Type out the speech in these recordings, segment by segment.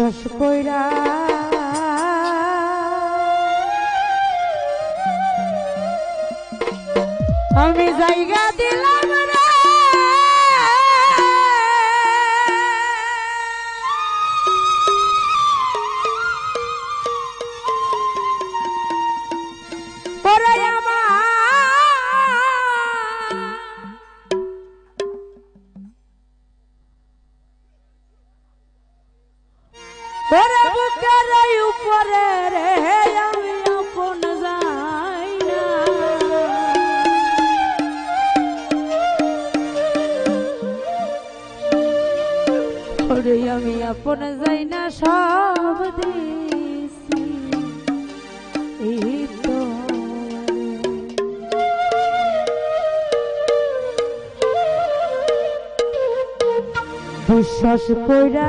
বিশ্বাস কইরা আমি জায়গা দিলাম কোন যাই না সব দিছি বিশ্বাস কইরা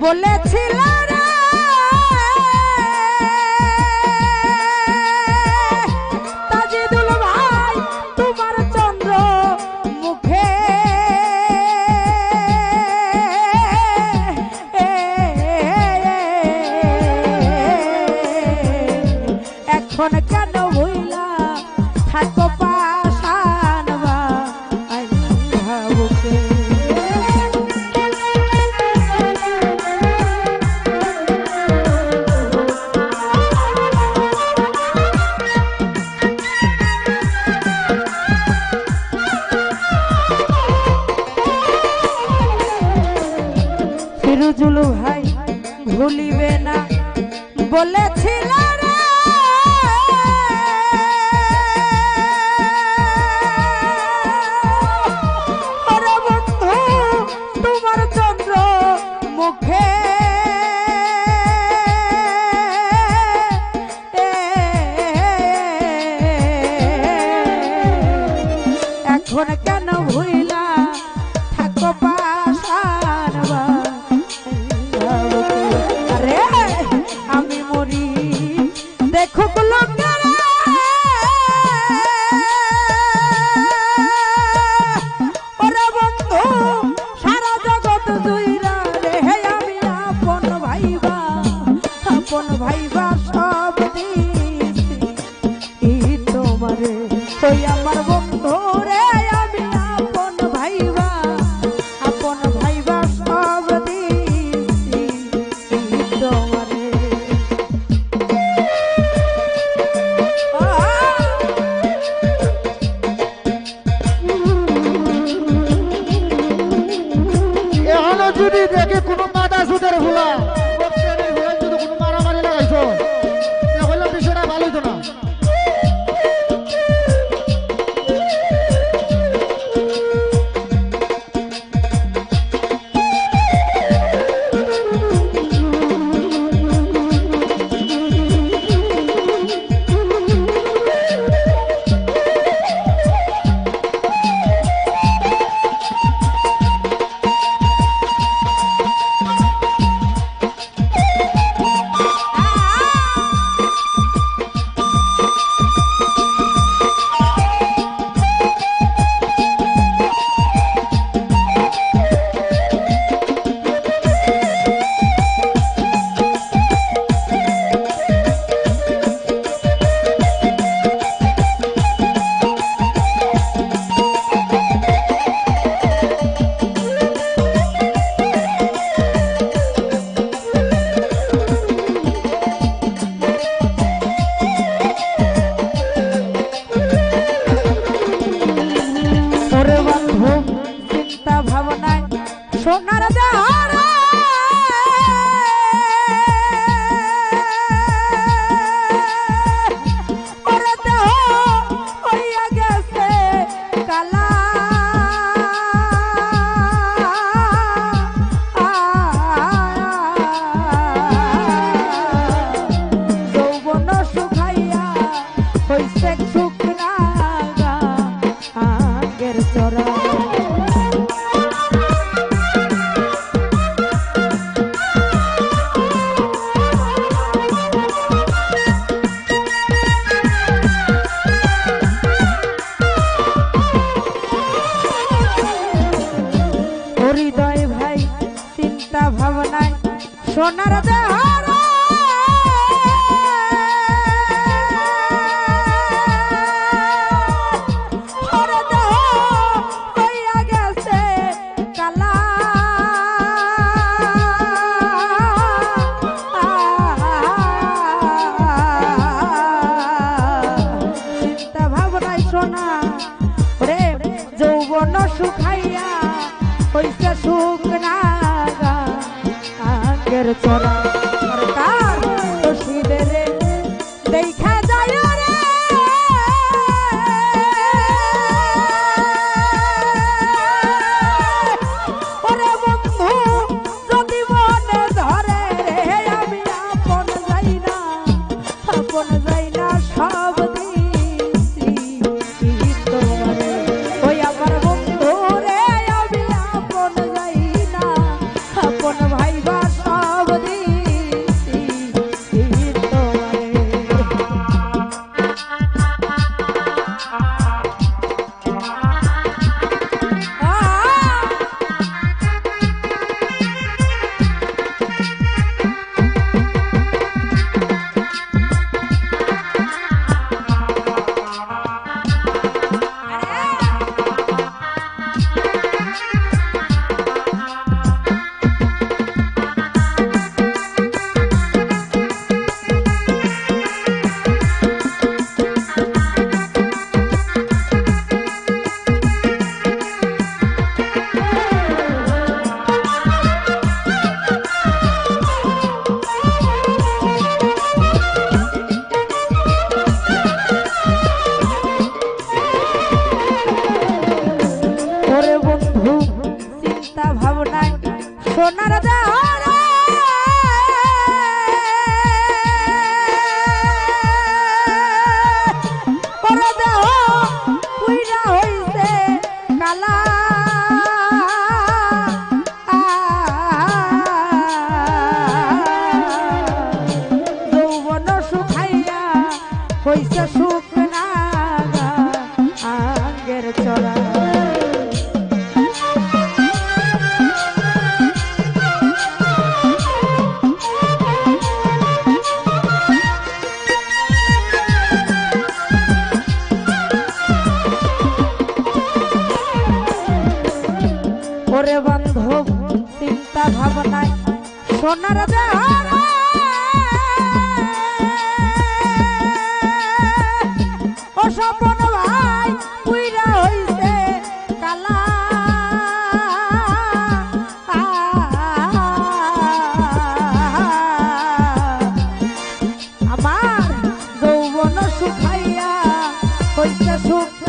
বলেছিলাম দেখো চিন্তা ভাবনায় সোনার দেহ সোনা রে যৌবন সুখাইয়া হইছে চড়া হইছে সুখ না আগের চড়া। ওরে বান্ধব চিন্তা ভাবনায় সোনার দেহারা। স্বপন ভাই পুইরা কালা। আমার যৌবন শুকাইয়া হইছে শুক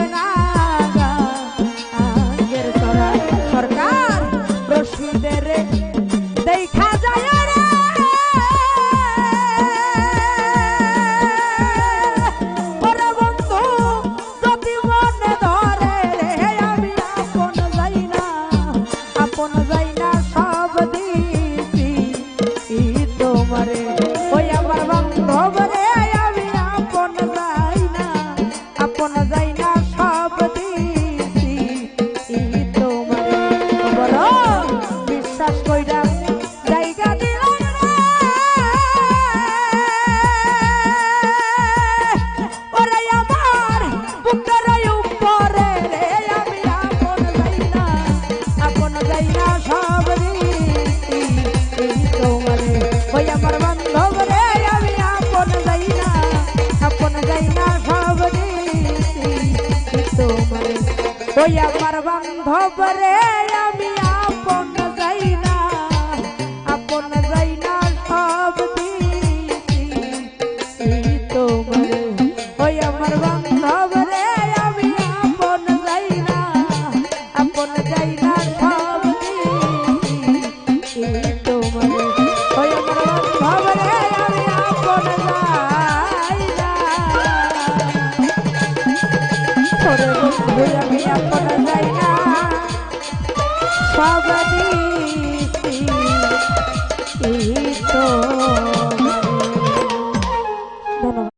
ওই আমার বান্ধব রে।